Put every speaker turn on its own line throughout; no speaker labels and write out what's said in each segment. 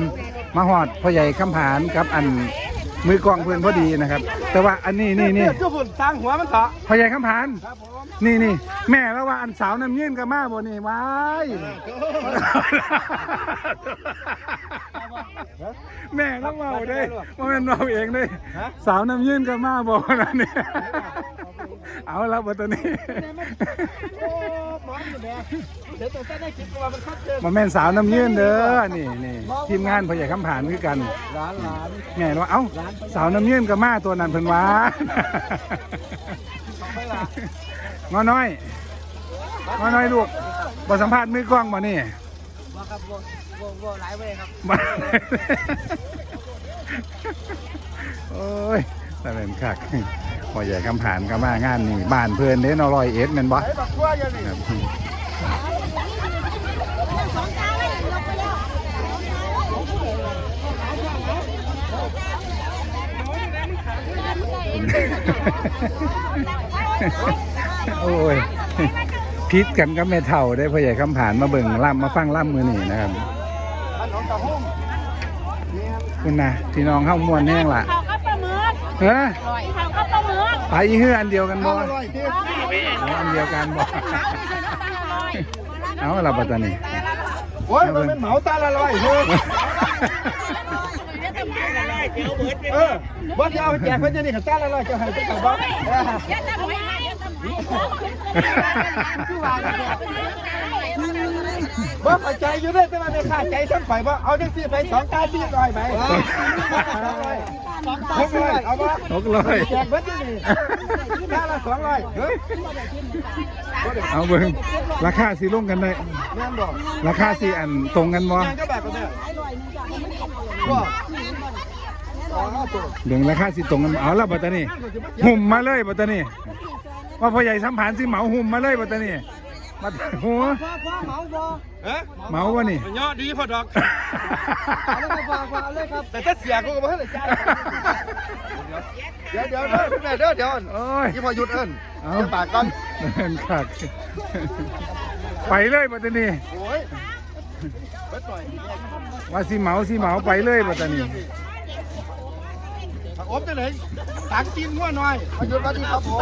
นมาหอดพ่อใหญ่คำผานกับอันมือกลองเพื่อนพอดีนะครับ แต่ว่าอันนี้นี่นี่
เจ้าฝุ่นสร้างหัวมันเถอะ
พ่อใหญ่คำผาน
ครับผม
นี่นี่แม่แล้วว่าอันสาวน้ำยื่นกับมาบ่นี่ว้ายแม่ต้องเมาเด้ว่าแม่นเมาเองเด้สาวน้ำยื่นกับมาบ่นั่นนี่ เอาละบัดตอนนี้
โอ้หมอนอยู่แม่เดี๋ยวตัวเส้นได้คิดว่ามันคัดเจน
มาแม่นสาวน้ำยื่นเด้อนี่นี่ทีมงานพ่อใหญ่คำผานคือกัน
ร้านร้าน
แม่ว่าเอ้าสาวน้ำยื่นกับมาตัวนั้นเพิ่นว่า
ไม่ละ
งอน้อยงอน้อยลูกบทสัมภาษณ์มือกล้องมานี่
ว่าครับวงวงวงหลายเว้ยครับ
มาโอ้ยแต่เป็นคักพ อใหญ่คำผานก็มางานนี่บ้านเพื่อนเด้นอรอยเอ็ดแม่นบ่
ไอ้บักขั้วยังนี่
ครับโอ้ยพิษกันก็ไม่เท่าได้พ่อใหญ่คำผานมาเบิ่งล่ำมาฟังล่ำมือนี่นะครับ
อันของตะหุ่มเนี่ย
คุณนะพี่น้องเข้ามวนแห้งล่ะ
เขาก็ปลาหมึก
เฮ้ย
เขาก็ปลาหมึก
ไปอีเฮืออันเดียวกันบ่
อร่อยที่
อ๋ออันเดียวกันบ่เอาละปัตตานี
โอ้ยมันเป็นเหมาตาละลอยเฮ้ยเออบ่จะเอาแจกเพื่อนจะนี่ขับตาละลอยจะให้ไปกับ บ่บ่เข้าใจอยู่ด้วยแต่ว่าไม่ค่าใจซ้ำไปบ่เอาจังซี่ไปสองตาสี่ร้อยไปหกร้อยเอาบ่
หกร้อย
แจกเพื่อนจะนี่ตาละสองร้อยเฮ้ย
เอาเบิ่งราคาสิลงกันได้ราคาสิอันตรงกันบ่
เนี่ยบ่อ๋อตัว
เบิ่งราคาสิตรงกันเอาละปัตตานีหุ่มมาเลยปัตตานี ว่าพ่อใหญ่สัมผัสสิเหมาหุ่มมาเลยปัตตานีมาหัว
พ่อพ่อเหมาบ่เอ๊ะ
เหมาวะนี่
เนาะดีพอดอกเอาเลยครับเอาเลยครับแต่ถ้าเสียกูก็บ่ให้เลยจ่ายเดี๋ยวเดี๋ยวเด้อพี่แม่เด้อเดี๋ยว
โอ้ย
ยี่พอหยุดเอิ้น
เอา
เดี๋ยวปากก่อน
เห็นคักไปเลยปัตตานี
โอ้ยเบิดหน่อย
ว่าสิเหมาสิเหมาไปเลยปัตตานี
ผักอบจะไหนตักกินงัวหน่อยมาหยุดมาดีครับผม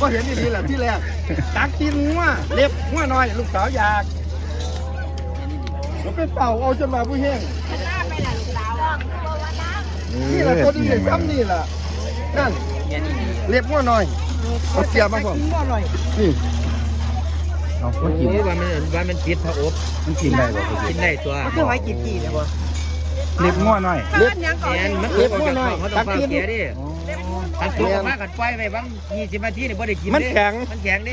ก็เห็นดีๆแหละที่แรกตักกินงัวเล็บงัวหน่อย ลูกสาวอยากแล้วไปเป่าเอาจนมาผู้แห้งนี่แหละตัวนี้ซ้ำนี่แหละนั่นเล็บงัวหน่อยเอาเสียมาผมนี่
เอาไม่กิน
โอ้ว่ามันว่ามันปิดพระอบ
มันกินได้บ่
กินได้ตัว
คือไว้กี่กี่เนี่ยวะ
เล็บง้อหน่อย
เล็บ
แอนมันเกิดออกจากท้องเขาต้องฟังเสียดิ
อ๋อ
ถ้าตัวออกมากันปล่อยไปบางยี่สิบนาทีนี่บ่ได้กิน
มันแข็ง
มันแข็งดิ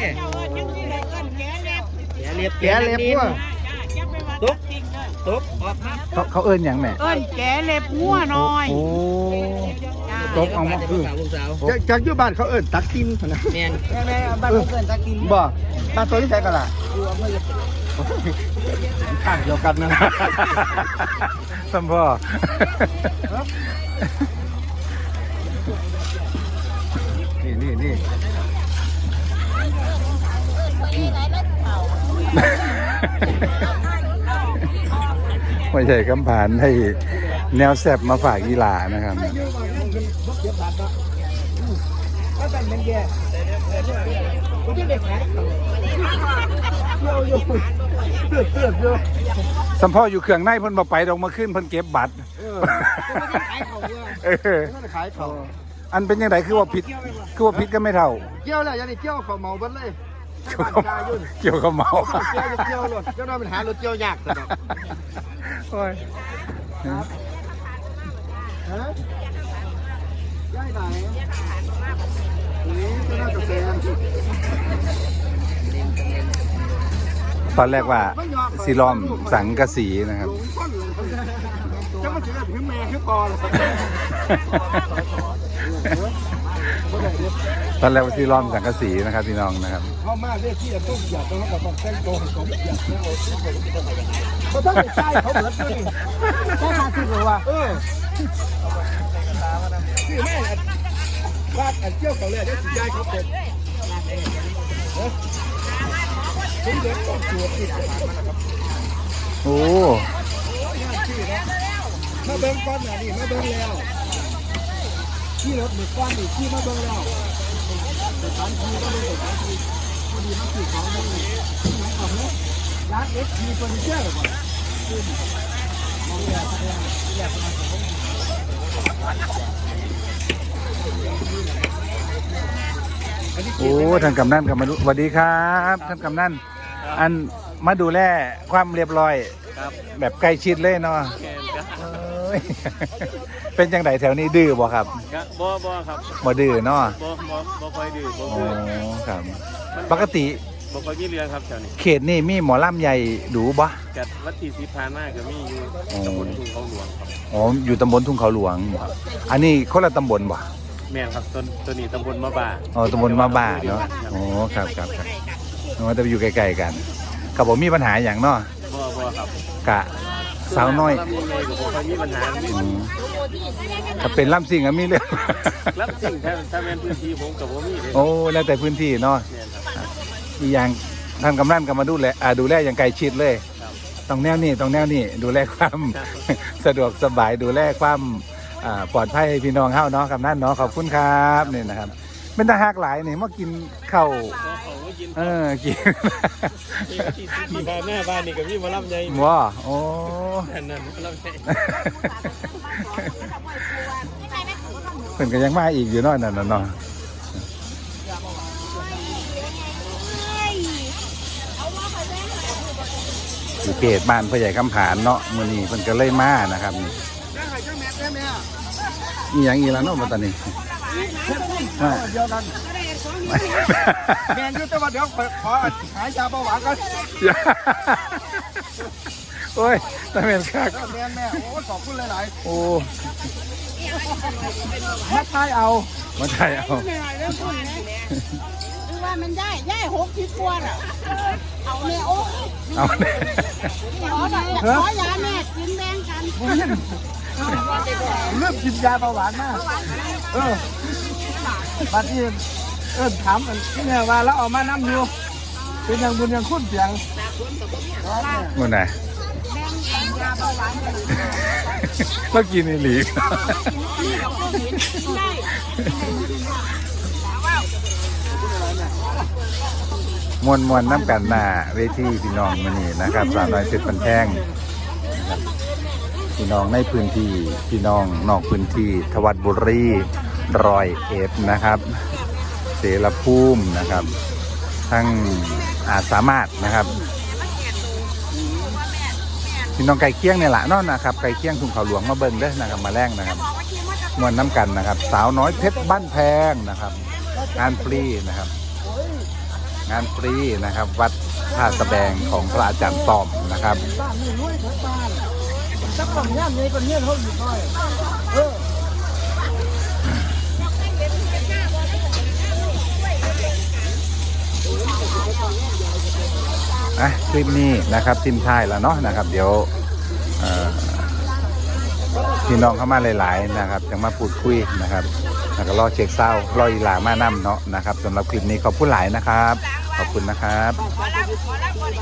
แกเล็บ
แกเล็บงัว
ตุ๊บตุ๊บออกมา
เขาเขาเอิ้นหยังแม่
เอิ้นแกเล็บงัวหน่อย
โอ้ตกเอามา
คื
คืออ
ลูกสาว
จากจากอยู่บ้านเขาเอิ้นตักกินนะ
แม่น
บ้านเขาเอิ้นตักกินบ่บ้านตัวที่ใช้กันล่ะข้างเดียวกันนะ
สัมพ่อนี่นี่นี่ไม่ใช่คำผ่านให้แนวแซบมาฝากอีหลานะครับ
ก็แต่เป็นแกผมจะเด็กไหนเที่ยวอยู่เตือดเตือดอยู่
สัมพ่ออยู่เครื่องในเพิ่นบ่ไปดอกมาขึ้นเพิ่นเก็บบัตร
เออขายเขาเนี่ย
เออ
ไม่ได้ขายเขา
อันเป็นยังไงคือว่าผิด คือว่าผิดก็ไม่เท่า
เกี่ยวแล้วยันนี่เกี่ยวเขาเมาเบิดเลยให้
เกี่ยว
บ้าน
กับ
กายุ่น
เกี่ยวกับเมา
เกี่ยวจะเกี่ยวรถเจ้าหน้าเป็นหารถเกี่ยวยากสุดอก
โอ้ย
ฮะย้ายไหนนี่ก็น่าจะแซง
ตอนแรกว่า สิล้อมสังกะสีนะครับ
หลงก้นเลยเจ้ามาสิถึงแม่คือพอเลย
ตอนแรกว่าสิล้อมสังกะสีนะครับพี่น้องนะครับ
เข้ามาเรียกที่จะต้องหยัดต้องกับต้องแต่งตัวของหยัดแล้วเอาที่เขาต้องไปใช้เขาเหมือนกันใช่ค่ะสิหรือว่าเออที่แม่วาดอันเกี่ยวเขาเลยได้สิยายเขาเป็น
โอ้
มาเบิ้งก้อนหน่ะนี่มาเบิ้งแล้วขี่รถหมึกก้อนนี่ขี่มาเบิ้งแล้วสถานที่ก็เป็นสถานที่พอดีมาขี่ของนี่ที่ไหนก่อนเนี่ยร้านเอ็กซ์ทีเฟอร์นิเจอร์ก่อนขึ้นมองแยกแสดงแยกมาสอง
โอ้ท่านกำนันกับมาดูสวัสดีครับ ท่านกำนันอันมาดูแลความเรียบร้อย
ครับ
แบบใกล้ชิดเลยเนาะ
แกนครับ
เอ้ยเป็นจังไดแถวนี้ดื้อบ่ครับ
ครับบ่บ่ครับ
บ่ดื้อเนาะ
บ่บ่บ่ค่อยดื้อบ่
อ๋อ
คือ
ครับ ปกติ
บ่ค่อยมีเรื่องครับแถวนี้
เขตนี่มีหมอลำใหญ่ดูบ่
กัดวัดที่สิพานมาก็มีอยู่
อ๋อ
ตำบลทุ่งเขาหลวงครับ
อ๋ออยู่ตำบลทุ่งเขาหลวง อันนี้คนละตำบลบ่
แม่นครับต้นตัวนี้ตำบลมะบ่า
อ๋อตำบลมาบ่าเนาะอ๋อครับครับครับอ๋อแต่อยู่ใกล้ๆกันก็บ่มีปัญหาอย่างเนาะ
บ่บ่ครับ
กะสาวน้อย
รับยังไงก็บ่ค่อยมีปัญหามี
อืมถ้าเป็นล่ำสิ่งก็มีเรื่อง
รับสิ่งถ้าถ้าแม่นพื้นที่ผมก็บ่มีเด้
โอ้แล้วแต่พื้นที่เนาะ
แม่นครับ
อีกอย่างท่านกำนันก็มาดูแลอ่าดูแลอย่างใกล้ชิดเลย
ครับ
ต้องแนวนี้ต้องแนวนี้ดูแลความ สะดวกสบายดูแลความ อ่าปลอดภัยให้พี่น้องเฮาเนาะกำนันเนาะขอบคุณครับนี่นะครับเป็นตาหักหลายนี่มากินข้าว
ขอของมากิน
เออกิน
ที่ที่บ้านหน้าบ้านนี่ก็มีหมาลำใหญ่
ว้าโอ้
นั่นนั่นหมาลำใหญ่
เพิ่นก็ยังมาอีกอยู่เนาะนั่นน่ะเนาะอยู่เขตบ้านพ่อใหญ่คำผานเนาะมื้อนี้เพิ่นก็เลยมานะครับนี่
ม่แม่แม่
อีหยังอีแล้วเนาะมาตอนนี้มา
เดียวกันแม่ยุติว่าเดี๋ยวขอหายาเบาหวานกัน
โอ้ยตาเมนคัก
แม่แม่โอ้ขอบคุณหลาย
โอ้
ๆมาทายเอา
มาถ่ายเอา
คือ ว่ามันได้ได้หกสิบกว่าอะเอาแม่โอ้
เอาเนี่ย
ขอหน่อยขอยาแม่กินแบ่งกัน
เริ่มกินยาเบาหวานมาก เออบัดนี้เออถามกันที่เนี่ยว่าแล้วเอามาน้ำอยู่เป็นอย่างบุญอย่างคุ้นเสียง
มันไหนเมื่อกี้นี่หลี มวนมวนน้ำกันหน้าเวทีพี่น้องมันนี่นะครับสาวน้อยเพชรปันแท่งนะครับพี่น้องในพื้นที่พี่น้องนอกพื้นที่ทวัดบุรีรอยเอ็ดนะครับ เสรภูมินะครับ ทั้งอาจสามารถนะครับพี่น้องไก่เคียงเนี่ยแหละนาะนนะครับไก่เคียงทุ่งเขาหลวงมาเบิ่งเด้อนะครับมาแรงนะครับมวนน้ำกันนะครับ สาวน้อยเพชรบ้านแพงนะครับงานฟรีนะครับ งานฟรีนะครับ วัดท่าสะแบงของพระอาจารย์ตอมนะครับ
บ้านนี่รวยทั้งบ้านจักฝั่งย่านนี้ก็เนี่ยเขาอยู่น้อยเออ
อะคลิปนี้นะครับทิมท้ายแล้วเนาะนะครับ เดี๋ยว พี่น้องเข้ามาหลาย ๆ นะครับยังมาพูดคุยนะครับแล้วก็รอเช็คเศร้ารออีหลามานํเนาะนะครับสำหรับคลิปนี้ขอบคุณหลายนะครับ ขอบคุณนะครับ